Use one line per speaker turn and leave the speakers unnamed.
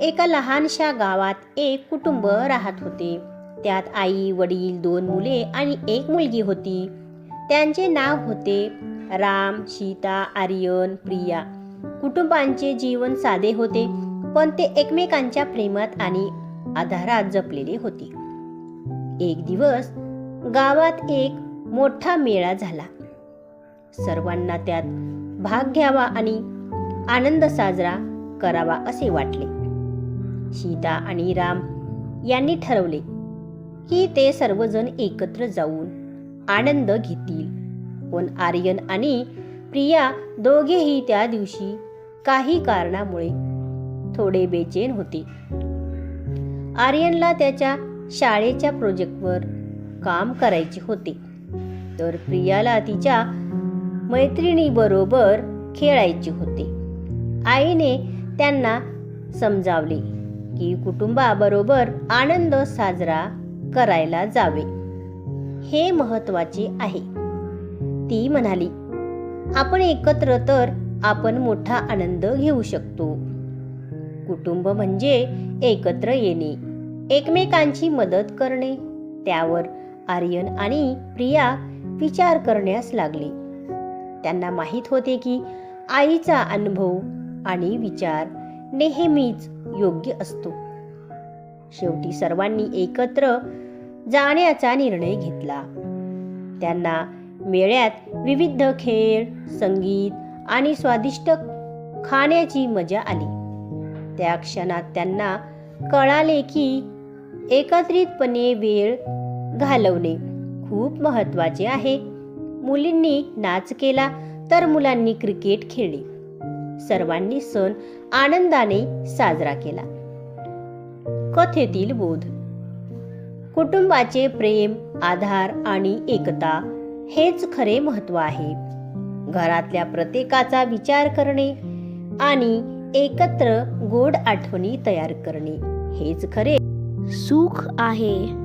एका लहानशा गावात एक कुटुंब राहत होते. त्यात आई वडील दोन मुले आणि एक मुलगी होती. त्यांचे नाव होते राम सीता आर्यन प्रिया. कुटुंबांचे जीवन साधे होते पण ते एकमेकांच्या प्रेमात आणि आधारात जपलेले होते. एक दिवस गावात एक मोठा मेळा झाला. सर्वांना त्यात भाग घ्यावा आणि आनंद साजरा करावा असे वाटले. सीता आणि राम यांनी ठरवले की ते सर्वजण एकत्र जाऊन आनंद घेतील. पण आर्यन आणि प्रिया दोघेही त्या दिवशी काही कारणामुळे थोडे बेचैन होते. आर्यनला त्याच्या शाळेच्या प्रोजेक्टवर काम करायचे होते. तर प्रियाला तिच्या मैत्रिणीबरोबर खेळायचे होते. आईने त्यांना समजावले की कुटुंबाबरोबर आनंद साजरा करायला जावे. हे महत्त्वाचे आहे. ती म्हणाली आपण एकत्र तर आपण मोठा आनंद घेऊ शकतो. कुटुंब म्हणजे एकत्र येणे एकमेकांची मदत करणे त्यावर आर्यन आणि प्रिया विचार करण्यास लागले. त्यांना माहीत होते की आईचा अनुभव आणि विचार नेहमीच योग्य असतो. शेवटी सर्वांनी एकत्र जाण्याचा निर्णय घेतला. त्यांना मेळ्यात विविध खेळ संगीत आणि स्वादिष्ट खाण्याची मजा आली. त्या क्षणात त्यांना कळाले की एकत्रितपणे वेळ घालवणे खूप महत्त्वाचे आहे. मुलींनी नाच केला तर मुलांनी क्रिकेट खेळले. सर्वांनी सण आनंदाने साजरा केला. कथेतील बोध. कुटुंबाचे प्रेम आधार आणि एकता हेच खरे महत्त्व आहे. घरातल्या प्रत्येकाचा विचार करणे आणि एकत्र गोड आठवणी तयार करणे हेच खरे.
सुख आहे.